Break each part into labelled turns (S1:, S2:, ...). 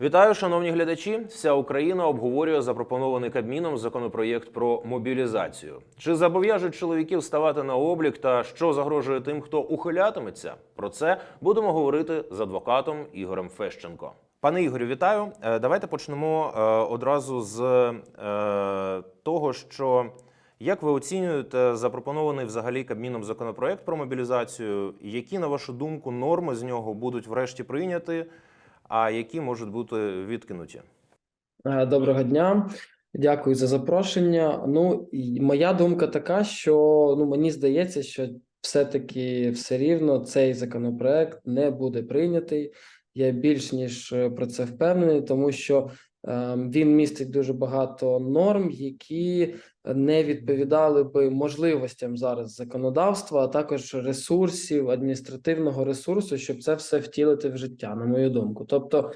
S1: Вітаю, шановні глядачі. Вся Україна обговорює запропонований Кабміном законопроєкт про мобілізацію. Чи зобов'яжуть чоловіків ставати на облік та що загрожує тим, хто ухилятиметься? Про це будемо говорити з адвокатом Ігорем Фещенко. Пане Ігорю, вітаю. Е, Давайте почнемо е, одразу з е, того, що як ви оцінюєте запропонований взагалі Кабміном законопроект про мобілізацію? Які, на вашу думку, норми з нього будуть врешті прийняті, а які можуть бути відкинуті?
S2: Е, Доброго дня, дякую за запрошення. Ну, моя думка така, що ну мені здається, що все-таки все рівно цей законопроект не буде прийнятий. Я більш ніж е, про це впевнений, тому що він містить дуже багато норм, які не відповідали би можливостям зараз законодавства, а також ресурсів, адміністративного ресурсу, щоб це все втілити в життя, на мою думку. Тобто,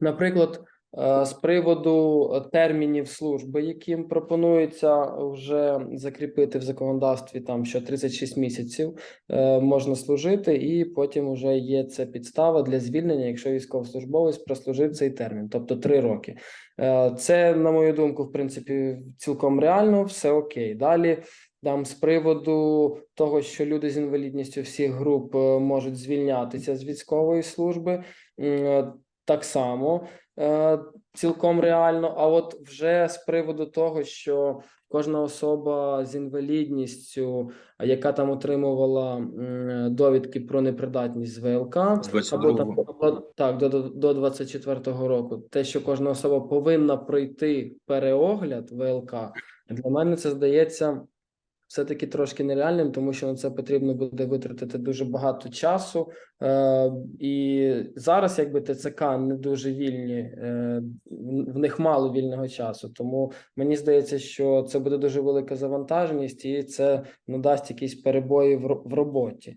S2: наприклад, з приводу е, термінів служби, яким пропонується вже закріпити в законодавстві, там що 36 місяців е, можна служити, і потім вже є це підстава для звільнення, якщо військовослужбовець прослужив цей термін, тобто 3 роки. Е, Це, на мою думку, в принципі, цілком реально, все окей. Далі. Там з приводу того, що люди з інвалідністю всіх груп е, можуть звільнятися з військової служби, е, так само е, цілком реально. А от вже з приводу того, що кожна особа з інвалідністю, яка там отримувала довідки про непридатність з ВЛК, або там так до, до, до 24-го року, те, що кожна особа повинна пройти переогляд ВЛК, для мене це здається все-таки трошки нереальним, тому що на це потрібно буде витратити дуже багато часу. Е, і зараз, якби ТЦК не дуже вільні, е, в них мало вільного часу. Тому мені здається, що це буде дуже велика завантаженість, і це надасть якісь перебої в, в роботі.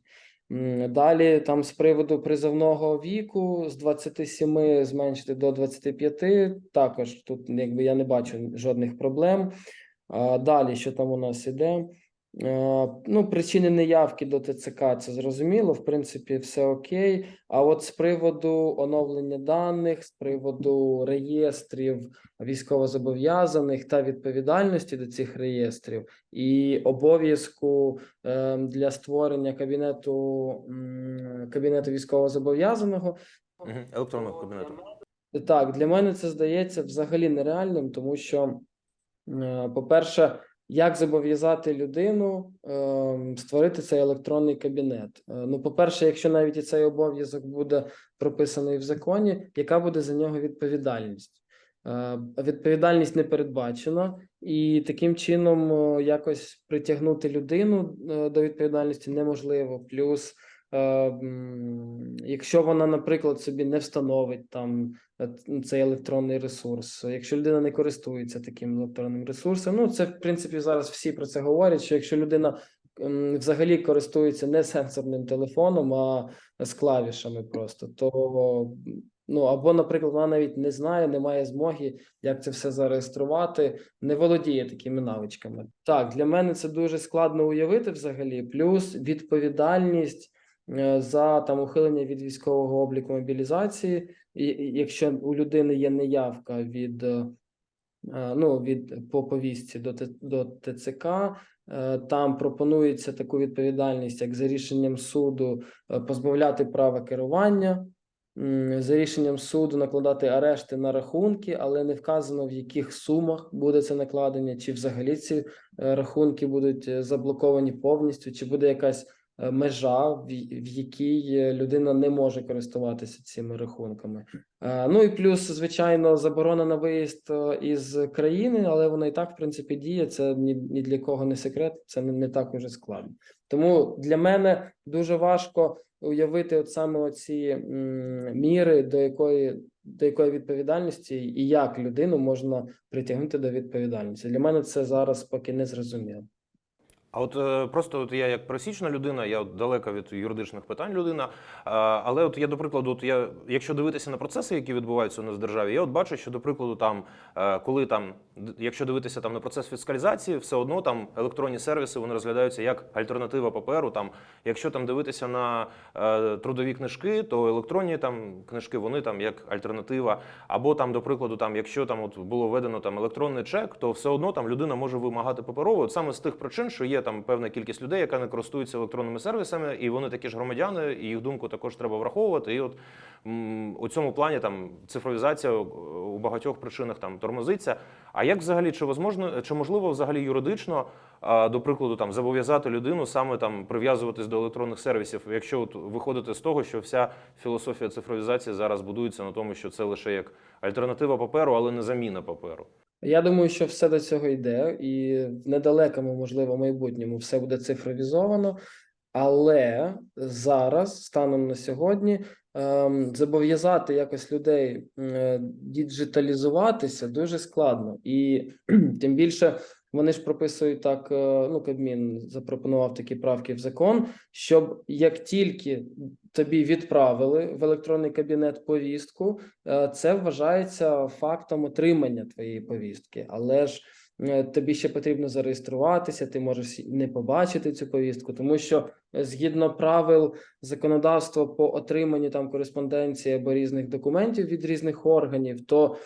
S2: Далі, там з приводу призовного віку з 27 зменшити до 25, також тут якби я не бачу жодних проблем. А далі, що там у нас іде? Е, Ну, причини неявки до ТЦК це зрозуміло, в принципі, все окей. А от з приводу оновлення даних, з приводу реєстрів військовозобов'язаних та відповідальності до цих реєстрів, і обов'язку е, для створення кабінету кабінету військовозобов'язаного,
S1: Електронного кабінету.
S2: так, для мене це здається взагалі нереальним, тому що, е, по-перше, як зобов'язати людину е, створити цей електронний кабінет? Е, Ну, по-перше, якщо навіть і цей обов'язок буде прописаний в законі, яка буде за нього відповідальність? Е, Відповідальність не передбачена, і таким чином е, якось притягнути людину е, до відповідальності неможливо. Плюс якщо вона, наприклад, собі не встановить там е, цей електронний ресурс, якщо людина не користується таким електронним ресурсом, ну це в принципі зараз всі про це говорять. Що якщо людина взагалі користується не сенсорним телефоном, а з клавішами, просто то ну або, наприклад, вона навіть не знає, не має змоги, як це все зареєструвати, не володіє такими навичками. Так, для мене це дуже складно уявити взагалі. Плюс відповідальність е, за там ухилення від військового обліку мобілізації, і і якщо у людини є неявка від е, е, ну від по повістці до до ТЦК. е, Там пропонується таку відповідальність, як за рішенням суду е, позбавляти права керування, за рішенням суду накладати арешти на рахунки, але не вказано в яких сумах буде це накладення, чи взагалі ці е, рахунки будуть е, заблоковані повністю, чи буде якась е, межа, в, в якій е, людина не може користуватися цими рахунками. Е, Ну і плюс, звичайно, заборона на виїзд е, із країни, але вона і так, в принципі, діє. Це ні, ні для кого не секрет, це не, не так уже складно. Тому для мене дуже важко уявити от саме оці м, міри, до якої до якої відповідальності і як людину можна притягнути до відповідальності. Для мене це зараз поки не зрозуміло.
S1: А от е, просто от я як пересічна людина, я от далека від юридичних питань людина. А, але от я, до прикладу, от я, якщо дивитися на процеси, які відбуваються у нас в державі, я от бачу, що, до прикладу, там, е, коли там, якщо дивитися там на процес фіскалізації, все одно там електронні сервіси вони розглядаються як альтернатива паперу. Там, якщо там дивитися на е, трудові книжки, то електронні там книжки вони там як альтернатива. Або там, до прикладу, там, якщо там от було введено там електронний чек, то все одно там людина може вимагати паперово. От саме з тих причин, що є там певна кількість людей, яка не користується електронними сервісами, і вони такі ж громадяни, і їх думку також треба враховувати. І от у цьому плані там цифровізація у- багатьох причинах там тормозиться. А як взагалі чи возможно, чи можливо взагалі юридично, до прикладу, там зобов'язати людину саме там прив'язуватись до електронних сервісів, якщо от виходити з того, що вся філософія цифровізації зараз будується на тому, що це лише як альтернатива паперу, але не заміна паперу.
S2: Я думаю, що все до цього йде, і в недалекому, можливо, майбутньому все буде цифровізовано. Але зараз, станом на сьогодні, ем, зобов'язати якось людей е, діджиталізуватися дуже складно. І тим більше вони ж прописують так. е, Ну, Кабмін запропонував такі правки в закон, щоб як тільки тобі відправили в електронний кабінет повістку, е, це вважається фактом отримання твоєї повістки. Але ж е, тобі ще потрібно зареєструватися, ти можеш не побачити цю повістку, тому що згідно правил законодавства по отриманню там кореспонденції або різних документів від різних органів, то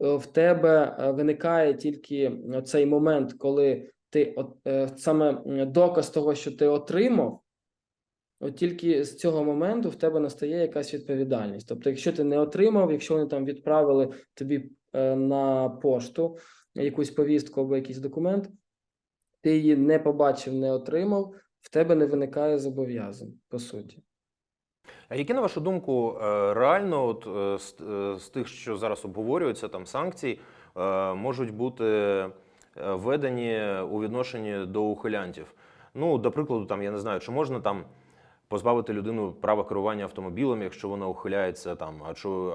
S2: в тебе е, виникає тільки цей момент, коли ти от, е, саме доказ того, що ти отримав. От тільки з цього моменту в тебе настає якась відповідальність. Тобто, якщо ти не отримав, якщо вони там відправили тобі е, на пошту якусь повістку або якийсь документ, ти її не побачив, не отримав, в тебе не виникає зобов'язань, по суті.
S1: А які, на вашу думку, е, реально от, е, з, е, з тих, що зараз обговорюються, там санкцій, можуть бути введені у відношенні до ухилянтів? Ну, до прикладу, там я не знаю, чи можна там позбавити людину права керування автомобілем, якщо вона ухиляється, там,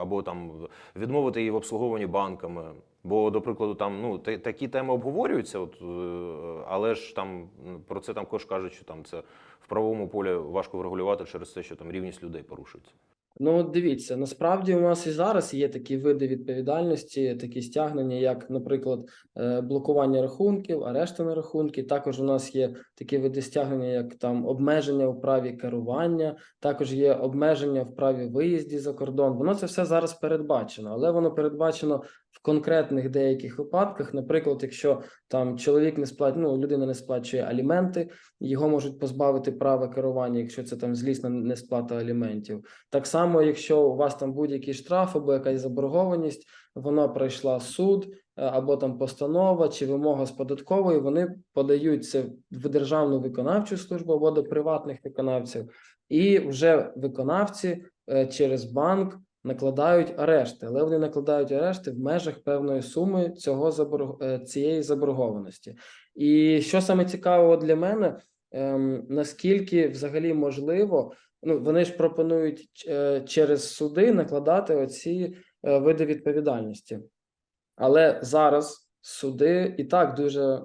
S1: або там відмовити її в обслуговуванні банками. Бо, до прикладу, там ну та- такі теми обговорюються, от, е, але ж там про це також кажуть, що там це в правовому полі важко врегулювати через те, що там рівність людей порушується.
S2: Ну, дивіться, насправді у нас і зараз є такі види відповідальності, такі стягнення, як, наприклад, е, блокування рахунків, арешти на рахунки. Також у нас є такі види стягнення, як там обмеження у праві керування, також є обмеження в праві виїзді за кордон. Воно це все зараз передбачено, але воно передбачено в конкретних деяких випадках. Наприклад, якщо там чоловік не сплачує, ну людина не сплачує аліменти, його можуть позбавити права керування, якщо це там злісна несплата аліментів. Так само, якщо у вас там будь-який штраф або якась заборгованість, вона пройшла суд е, або там постанова чи вимога з податкової, вони подають це в державну виконавчу службу або до приватних виконавців, і вже виконавці е, через банк накладають арешти, але вони накладають арешти в межах певної суми цього заборг... е, цієї заборгованості. І що саме цікавого для мене, ем, наскільки взагалі можливо, ну вони ж пропонують е, через суди накладати оці е, види відповідальності. Але зараз суди і так дуже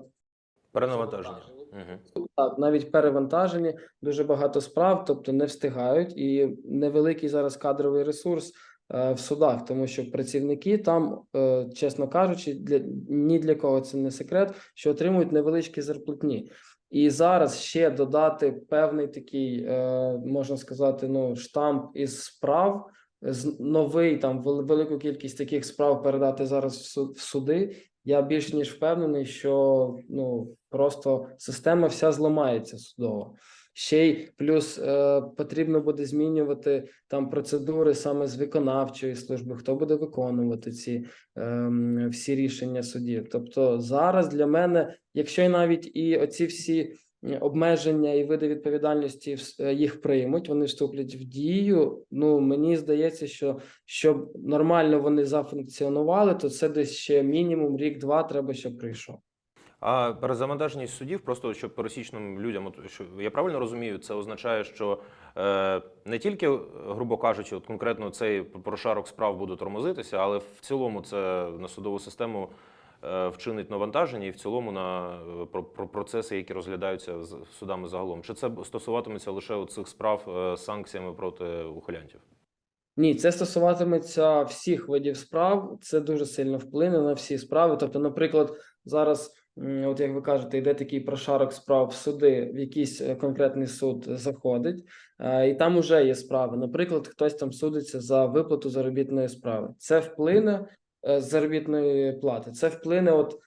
S1: Перенавантаження. Угу.
S2: так, навіть перевантажені, дуже багато справ, тобто не встигають, і невеликий зараз кадровий ресурс в судах, тому що працівники там, е, чесно кажучи, для ні для кого це не секрет, що отримують невеличкі зарплатні. І зараз ще додати певний такий, е, можна сказати, ну штамп із справ. З новий там велику кількість таких справ передати зараз в суди. Я більш ніж впевнений, що ну просто система вся зламається судово. Ще й плюс е, потрібно буде змінювати там процедури саме з виконавчої служби, хто буде виконувати ці ем, всі рішення судів. Тобто зараз для мене, якщо й навіть і оці всі обмеження і види відповідальності е, їх приймуть, вони вступлять в дію. Ну мені здається, що щоб нормально вони зафункціонували, то це десь ще мінімум рік-два треба, щоб прийшов.
S1: А перезавантаженість судів, просто щоб пересічним людям, що я правильно розумію, це означає, що е, не тільки, грубо кажучи, от конкретно цей прошарок справ буде тормозитися, але в цілому це на судову систему е, вчинить навантаження і в цілому на е, про, про процеси, які розглядаються з судами загалом? Чи це стосуватиметься лише цих справ е, з санкціями проти ухилянтів?
S2: Ні, це стосуватиметься всіх видів справ. Це дуже сильно вплине на всі справи. Тобто, наприклад, зараз, от як ви кажете, йде такий прошарок справ в суди, в якийсь е, конкретний суд заходить, е, і там уже є справи. Наприклад, хтось там судиться за виплату заробітної справи. Це вплине е, заробітної плати. Це вплине, от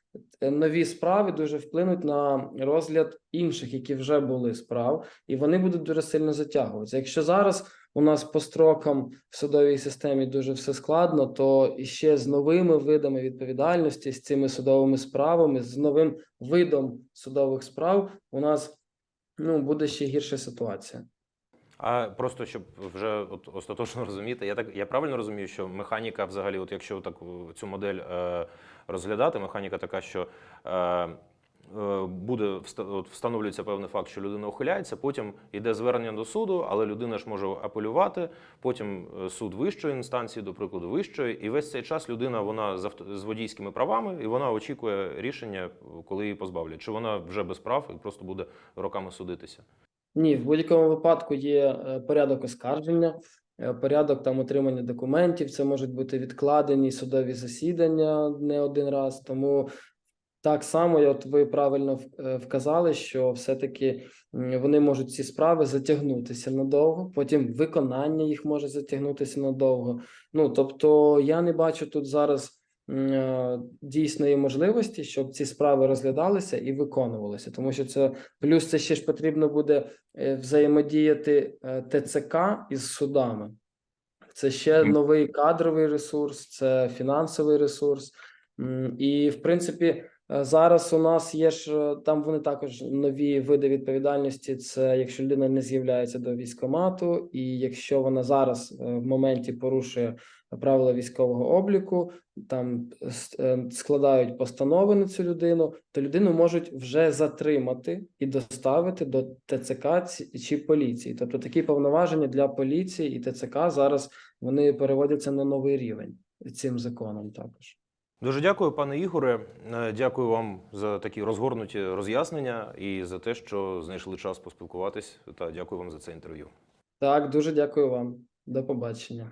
S2: нові справи дуже вплинуть на розгляд інших, які вже були справ, і вони будуть дуже сильно затягуватися. Якщо зараз у нас по строкам в судовій системі дуже все складно, то іще з новими видами відповідальності, з цими судовими справами, з новим видом судових справ у нас ну буде ще гірша ситуація.
S1: А просто щоб вже от остаточно розуміти, я так я правильно розумію, що механіка, взагалі, от якщо так е, цю модель е, розглядати, механіка така, що е, буде вста- от встановлюється певний факт, що людина ухиляється, потім йде звернення до суду, але людина ж може апелювати. Потім е, суд вищої інстанції, до прикладу, вищої, і весь цей час людина вона з, водійськими правами, і вона очікує рішення, коли її позбавлять. Чи вона вже без прав і просто буде роками судитися?
S2: Ні, в будь-якому випадку є е, порядок оскарження, е, порядок там отримання документів. Це можуть бути відкладені судові засідання не один раз. Тому так само, от ви правильно е, вказали, що все-таки вони можуть ці справи затягнутися надовго, потім виконання їх може затягнутися надовго. Ну тобто, я не бачу тут зараз е, дійсної можливості, щоб ці справи розглядалися і виконувалися, тому що це плюс це ще ж потрібно буде е, взаємодіяти ТЦК із судами. Це ще новий кадровий ресурс, це фінансовий ресурс. І, в принципі, зараз у нас є ж е, там вони також нові види відповідальності. Це якщо людина не з'являється до військкомату, і якщо вона зараз е, в моменті порушує правила військового обліку, там е, складають постанови на цю людину, то людину можуть вже затримати і доставити до ТЦК чи поліції. Тобто такі повноваження для поліції і ТЦК зараз вони переводяться на новий рівень цим законом також.
S1: Дуже дякую, пане Ігоре. Е, Дякую вам за такі розгорнуті роз'яснення і за те, що знайшли час поспілкуватись. Та дякую вам за це інтерв'ю.
S2: Так, дуже дякую вам. До побачення.